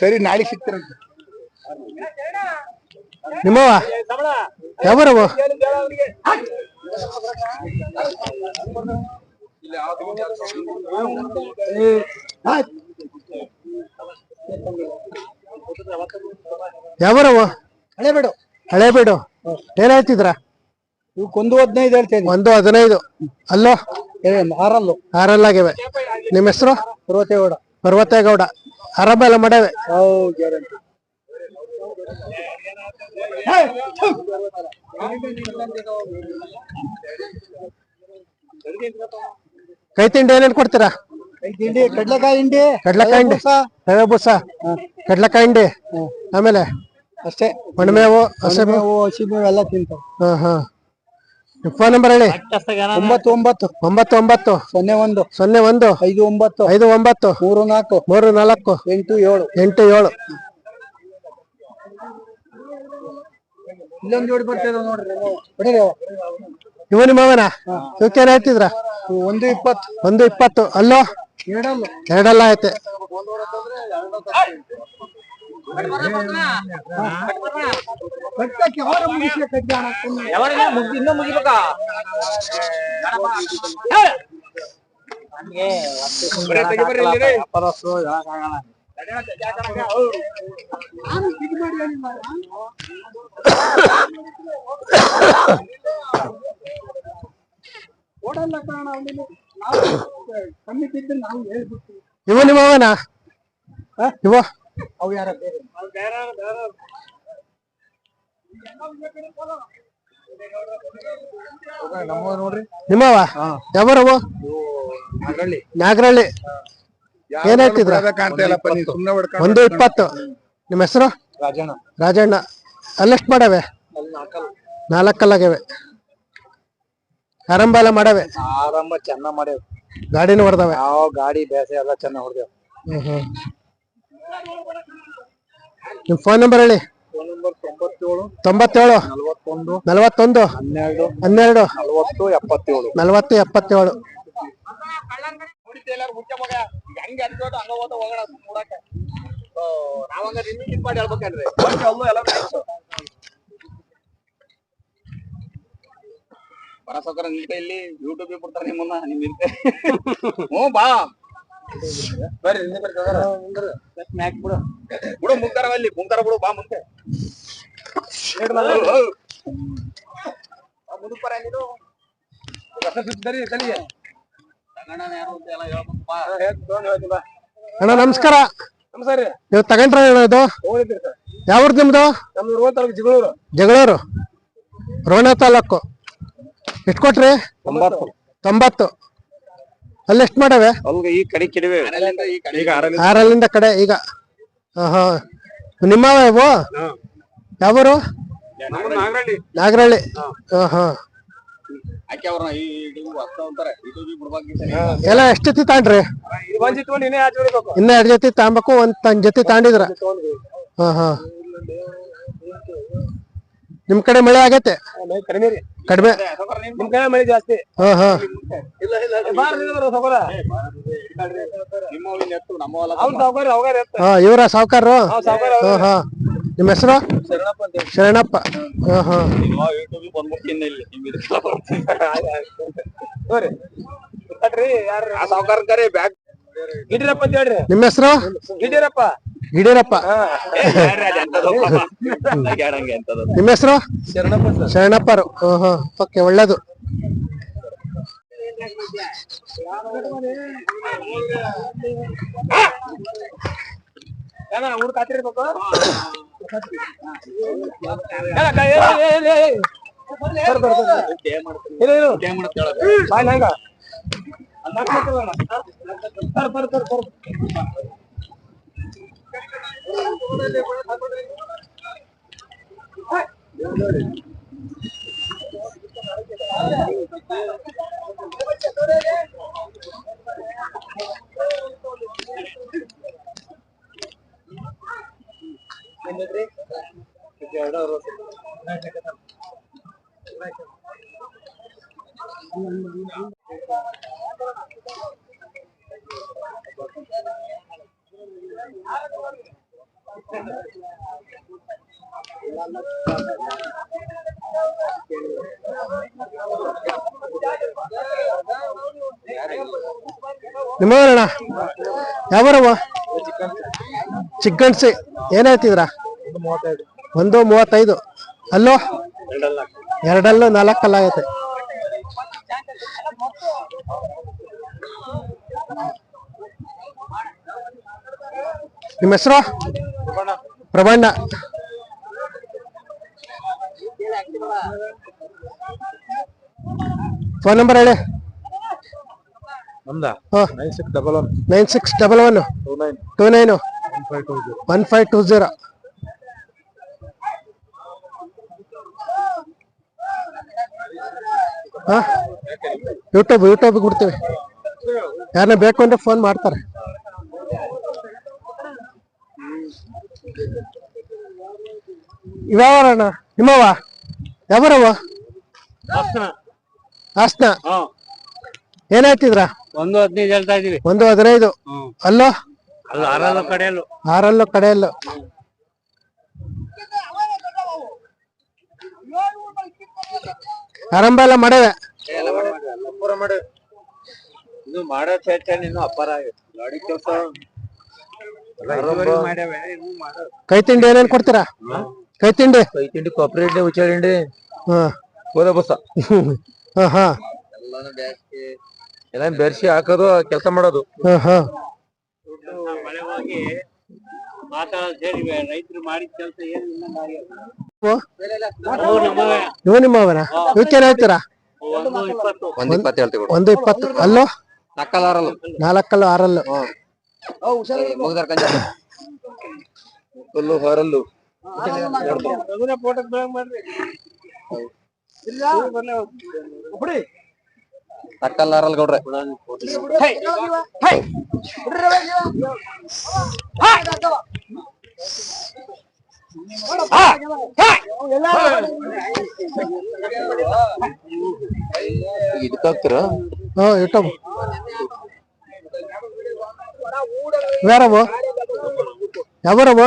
ಸರಿ ನಾಳೆ ಸಿಗ್ತೀರಂತ. ನಿಮ್ಮವ ಯಾವರವು ಯಾವರವ ಹಳೆ ಬೇಡ ಹಳೆ ಬಿಡು. ಏನ್ ಹೇಳ್ತಿದ್ರ? ಒಂದು ಹದಿನೈದು. ಹೇಳ್ತೇನೆ ಒಂದು ಹದಿನೈದು ಅಲ್ಲೋ? ಆರಲ್ಲು ಆಗಿವೆ ನಿಮ್ಮ ಹೆಸರು? ಪರ್ವತೇಗೌಡ. ಪರ್ವತೇಗೌಡ ಆರಂಭ ಎಲ್ಲ ಮಾಡವೆ ಹೌದು ಕೈ ತಿಂಡಿ ಏನೇನು ಕೊಡ್ತೀರಾ? ಕಡ್ಲೆಕಾಯಿ ಹಿಂಡಿ ಕಡ್ಲೆಕಾಯಿ ಹಿಂಡಿ. ರವೆ ಬೂಸ. ಕಡ್ಲೆಕಾಯಿ ಹಿಂಡಿ ಆಮೇಲೆ ಅಷ್ಟೇ. ಒಣಮೇವು ಹಸಿಮೇವು ಮೇವು. ಹಸಿ ಮೇವು ಎಲ್ಲ ತಿಂತಾವ ಹಾ ಹಾ. ಫೋನ್ ನಂಬರ್ ಹೇಳಿ. ಒಂಬತ್ತು ಒಂಬತ್ತು. ಒಂಬತ್ತು ಒಂಬತ್ತು. ಸೊನ್ನೆ ಒಂದು. ಸೊನ್ನೆ ಒಂದು. ಐದು ಒಂಬತ್ತು. ಐದು ಒಂಬತ್ತು. ಮೂರು ನಾಲ್ಕು. ಮೂರು ನಾಲ್ಕು. ಎಂಟು ಏಳು. ಎಂಟು ಏಳು. ಇಲ್ಲೊಂದು ಜೋಡಿ ನೋಡ್ರಿ ಹೊಡೀರಿ ಅವ. ಇವ ನಿಮ್ಮವನ ಇವಕ್ಕೇನ್ ಹೇಳ್ತಿದ್ರ ಒಂದು ಇಪ್ಪತ್ತು ಒಂದು ಇಪ್ಪತ್ತು ಅಲ್ಲೋ ಎರಡಲ್ಲ ಎರಡೆಲ್ಲ ಐತೆ ಕಟ್ಟಕ್ಕೆ ಅವರ ಕಟ್ಟಿ. ಇನ್ನೂ ಮುಗಿಬೇಕಾ ಹೇಳಿ ಹೇಳ್ಬಿಡ್ತೀವಿ ನಿಮ್ಮ ಅವನ? ಇವ? ಅವು ಯಾರ? ನೋಡ್ರಿ. ನಿಮ್ಮವ ಯಾವ ನಾಗರಳ್ಳಿ. ಏನ್ ಹೇಳ್ತಿದ್ರ ಕಾಣ್ತಾ ಇಲ್ಲಪ್ಪ ನೀನ್ ಸುಮ್ನೆ ಹೊಡ್ಕೊಂಡು ಒಂದು ಇಪ್ಪತ್ತು. ನಿಮ್ಮ ಹೆಸರು? ರಾಜಣ್ಣ. ಅಲ್ಲೆಷ್ಟು ಮಾಡವೆ? ನಾಲ್ಕಲ್ಲಾಗಿವೆ ಆರಂಭ ಎಲ್ಲ ಮಾಡವೆ? ಆರಂಭ ಚೆನ್ನಾಗ್ ಮಾಡ್ಯಾವ. ಗಾಡಿನ ಹೊಡೆದವೆ? ಯಾವ ಗಾಡಿ ಬೇಸೆ ಎಲ್ಲ ಚೆನ್ನಾಗ್ ಹೊಡೆದೇವ್. ನಿಮ್ ಫೋನ್ ನಂಬರ್ ಹೇಳಿ. ತೊಂಬತ್ತೇಳು ನಲವತ್ತೊಂದು ಹನ್ನೆರಡು ಹನ್ನೆರಡು ನಲವತ್ತು ಎಪ್ಪತ್ತೇಳು. ನಲವತ್ತು ಎಪ್ಪತ್ತೇಳು. ಹೆಂಗ್ ಅನ್ಕೋತ ಹಂಗ ಹೋದ ಹೋಗೋಣ ನೋಡಕ ನಾವಂಗ ಇದ್ ಮಾಡಿ ಎಲ್ಲ ಬರಸೋಕರ ನಿಂತ ಇಲ್ಲಿ ಯೂಟ್ಯೂಬ್ ಬಿಡ್ತಾರೆ ನಿಮ್ಮನ್ನ ನಿಮ್ ಇರ್ತೆ ಹ್ಞೂ ಬಾ. ಬರ್ರಿ ಹಿಂದೆ ಬರ್ರಿ ಮ್ಯಾಕ್ ಬಿಡು. ಬಿಡು ಮುಂತಾರ ಅಲ್ಲಿ ಮುಂತಾರ ಬಿಡು ಬಾ ಮುಂದೆ. ಮುದುಕರ ನೀನು ಕನ್ನಡನ ಯಾರು ಅಂತ ಎಲ್ಲ ಹೇಳ್ಬೇಕು ಬಾ ಅಣ್ಣ ನಮಸ್ಕಾರ. ನಮಸ್ಕಾರ ರೀ. ನೀವು ತಗೊಂಡ್ರ ಹೇಳೋದು ಇದು? ಹೋಗಿದ್ರಿ ಸರ್. ಯಾವ್ದು ನಿಮ್ದು? ರೋಣ ತಾಲೂಕು ಜಿಗಳೂರು. ಜಗಳೂರು. ರೋಣ ತಾಲೂಕು. ಎಷ್ಟು ಕೊಟ್ರಿ? ಒಂಬತ್ತು ತೊಂಬತ್ತು. ಅಲ್ಲಿ ಎಷ್ಟು ಮಾಡವೆ? ಈ ಕಡೆ ಕೆಡವೆ. ಈಗ ಆರಲ್ಲಿ ಆರಲ್ಲಿಂದ ಕಡೆ ಈಗ. ಹಾ ನಿಮ್ಮವ ಇವು? ಯಾವರು? ನಾಗರಳ್ಳಿ. ನಾಗರಳ್ಳಿ. ಹಾ. ಹಾ ಆಕೆ ಈ ಇದು ಹೊಸ್ತ ಅಂತಾರೆ? ಇದು ಬಿಡ್ಬೇಕು ಎಲ್ಲ ಎಷ್ಟು ಜೊತೆ ತಾಂಡ್ರಿ? ಇದು ಒಂದ್ ಇಟ್ಕೊಂಡು ಇನ್ನೇ ಆಚೆ ಹೊಡಿಬೇಕು ಇನ್ನ ಎರಡ್ ಜೊತೆ ತಾಂಬಕು ಒಂದ್ ತನ್ ಜೊತೆ ತಾಂಡಿದ್ರ. ಹಾ ಹಾ. ನಿಮ್ ಕಡೆ ಮಳೆ ಆಗೈತೆ? ಕಡಿಮೆ ರೀ. ಕಡಿಮೆ? ನಿಮ್ ಕೈ ಮಳೆ ಜಾಸ್ತಿ? ಹಾ ಹಾ. ಇಲ್ಲ ಇಲ್ಲ ಸೌಕರ ನಿಮ್ಮ ನೆಟ್ಟು ನಮ್ಮ ಹೊಲ ಅವ್ನ ಸೌಕರ್ಯ ಅವಾಗ ಹಾ ಇವ್ರ ಸಾವ್ಕಾರ್ರು? ಸಾವುಕಾರ ಹಾ ಹಾ. ನಿಮ್ಮ ಹೆಸರು? ಶರಣಪ್ಪ ಅಂತ ಹೇಳಿ. ಶರಣಪ್ಪ. ಹಾ ಹಾ. ಯೂಟ್ಯೂಬ್ ಬಂದ್ಬಿಡ್ತೀನಿ ಇಲ್ಲಿ. ನಿಮ್ ಇದಕ್ಕೆಲ್ಲ ಬರ್ತೀನಿ ನೋಡ್ರಿ ಕಟ್ರಿ ಯಾರು? ಆ ಸಾವ್ಕಾರ ಕರೆ ಬ್ಯಾಗ್. ಗಿಡಿರಪ್ಪ ಅಂತ ಹೇಳ್ರಿ. ನಿಮ್ಮ ಹೆಸರು? ಗಿಡಿರಪ್ಪ ಹಿಡೀರಪ್ಪ ಯಾರಂಗೆ ಅಂತದ ನಿಮ್ಮ ಹೆಸರು? ಶರಣಪ್ಪ ಸರ್. ಶರಣಪ್ಪರು. ಹಾ ಹಾ. ಓಕೆ ಒಳ್ಳೇದು. ಏನ ಊರ್ ಕಾತಿರ್ಬೇಕು ಏನ ಕೈ- ಏ, ಏ, ಏ, ಏ, ಏ. ಬರ್, ಬರ್, ಬರ್, ಬರ್. ಇರು, ಇರು. ಬಾಯ್ ನಂಗ. ನಾಲ್ಕು ಚಿಕ್ಕನ್ಸಿ ಬರ್. ನಿಮ್ಮವರಣ್ಣ? ಯಾವರವ ಚಿಕ್ಕಣ್ಸಿ. ಏನ್ ಒಂದು ಮೂವತ್ತೈದು. ಅಲ್ಲೋ? ಎರಡಲ್ಲೂ ನಾಲ್ಕಲ್ಲ ಆಗೈತೆ ನಿಮ್ಮ ಹೆಸರು? ಪ್ರಬಣ್ಣ. ಫೋನ್ ನಂಬರ್ ಹೇಳಿ. Nine six double one. Nine six double one. Two nine. Two nine. One five two zero one five two zero ಹಾ? ಯೂಟ್ಯೂಬ್ ಯೂಟ್ಯೂಬ್ ಬಿಡ್ತೀವಿ. ಯಾರನ್ನ ಬೇಕು ಅಂದ್ರೆ ಫೋನ್ ಮಾಡ್ತಾರೆ. ಇವ್ಯಾವಣ್ಣ ನಿಮ್ಮವ ಯಾವರವ ಹಾಸನ. ಏನಾಯ್ತಿದ್ರ? ಒಂದು ಹದಿನೈದು ಹೇಳ್ತಾ ಇದೀವಿ ಒಂದು ಹದಿನೈದು. ಅಲ್ಲೋ? ಆರಲ್ಲೋ ಆರಲ್ಲ ಕಡೆಯಲ್ಲೂ. ಆರಲ್ಲೋ ಕಡೆಯಲ್ಲೂ. ಆರಂಭ ಎಲ್ಲ ಮಾಡವೆ ಮಾಡೋ ಇನ್ನು ನೀನು ಅಪ್ಪರ ಗಾಡಿ ಕೆಲಸ ಮಾಡೋ ಕೈ ತಿಂಡಿ ಏನೇನ್ ಕೊಡ್ತೀರಾ? ಕೈ ತಿಂಡಿ? ಕೈ ತಿಂಡಿ ಕೊಬ್ಬರಿ ಹಿಂಡಿ ಉಚ್ಚಳ ಹಿಂಡಿ ಹಾ. ಗೋದ ಬಸ ಹಾ ಹಾ. ಎಲ್ಲ ಬೆರ್ಸಿ ಹಾಕೋದು ಕೆಲಸ ಮಾಡೋದು. ಹಾ ಹಾ. ಮಾತಾಡೋದು ಹೇಳಿ ರೈತರು ಮಾಡಿದ ಕೆಲಸ ಏನು ಇವು ನಿಮ್ಮವನ? ಇವಕ್ಕೇನ್ ಹೇಳ್ತೀರಾ? ಒಂದು ಇಪ್ಪತ್ತು ಒಂದ್ ಇಪ್ಪತ್ತು ಹೇಳ್ತೀವಿ ಒಂದು ಇಪ್ಪತ್ತು. ಅಲ್ಲೋ? ನಕ್ಕಲಾರಲ್ಲ ನಾಲ್ಕಲ್ಲು ಆರಲ್ಲು. ಮುಗ್ದಾರ ಕಂಜ. ಹೊರಲ್ಲು ಫೋಟೋ ಮಾಡ್ರಿ ನಕ್ಕಲಾರಲ್ಲ ಗೌಡ್ರೆ. ಇದಕ್ಕಾಗ್ತೀರ? ಹಾ ಯೂಟ್ಯೂಬ್ ಯಾರವು ಯಾವರವು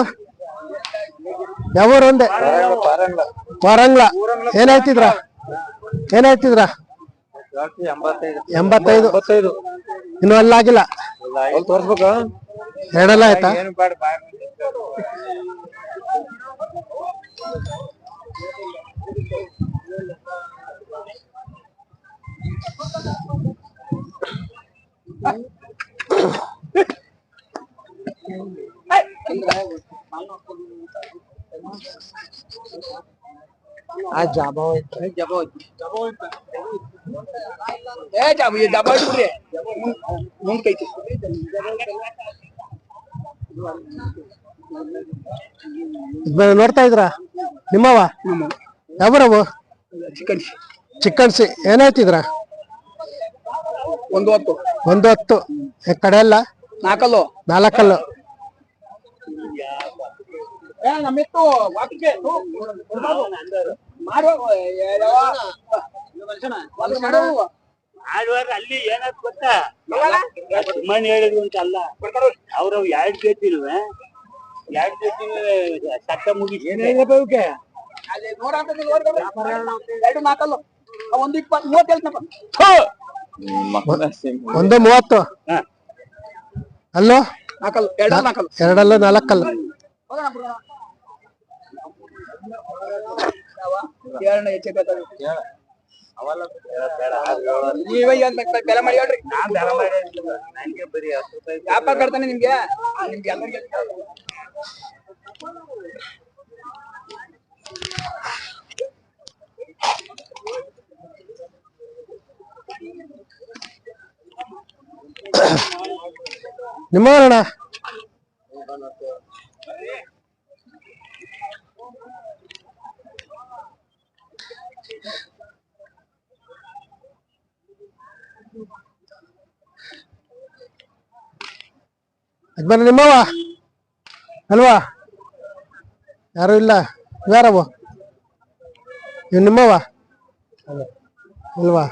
ಯಾವೂರು ಒಂದೇ? ವಾರಂಗ್ಲ. ಏನಾಯ್ತಿದ್ರ ಏನಾಯ್ತಿದ್ರ ಎಂಬತ್ತೈದು ಎಂಬತ್ತೈದು. ಎಂಬತ್ತೈದು. ಇನ್ನು ಅಲ್ಲಾಗಿಲ್ಲ. ಅಲ್ಲಿ ತೋರ್ಸ್ಬೇಕಾ ಎರಡೆಲ್ಲ ಆಯ್ತಾ ಏನು ಬೇಡ ಬಾಯ್ ಆ ಜಾಬ ಏ ಜಾಬ್ ಡಬ್ಬ ಇಟ್ಬಿಡ್ರಿ ಮುಂದ್ ನೋಡ್ತಾ ಇದ್ರ? ನಿಮ್ಮವ ಯಾವರವು ಚಿಕನ್ ಚಿಕ್ಕನ್ಸಿ ಏನಾಯ್ತಿದ್ರ ಒಂದು ಹೊತ್ತು. ಒಂದು ಹತ್ತು. ಈ ಕಡೆ ಎಲ್ಲ? ನಾಲ್ಕಲ್ಲು. ನಾಲ್ಕಲ್ಲು. ಏ ನಮ್ಮಿತ್ತು ಮಾಡುವ ಅಲ್ಲಿ ಏನಾದ್ ಗೊತ್ತಾ? ಮಣ್ಣು ಹೇಳಿದ್ರು ಅಂತ ಅಲ್ಲ. ಅವ್ರವ್ ಎರಡ್ ಜೊತಿಲ್ವೇ ಒಂದು ಮೂವತ್ತು. ಅಲ್ಲೋ? ಎರಡಲ್ಲ ನಾಲ್ಕಲ್ಲ. ನೀವೇ ಬೆಲೆ ಮಾಡಿ ಹೇಳ್ರಿ. ರೂಪಾಯಿ ವ್ಯಾಪಾರ ಕಟ್ತಾನೆ ನಿಮ್ಗೆ? ನಿಮ್ಗೆ ಎಲ್ಲರಿಗೆ ನಿಮ್ಮವರಣ್ಣ ಯಜಮಾನ ನಿಮ್ಮವ ಅಲ್ವಾ ಯಾರು ಇಲ್ಲ ಯಾರವ ಇವ್ ನಿಮ್ಮವ ಇಲ್ವಾ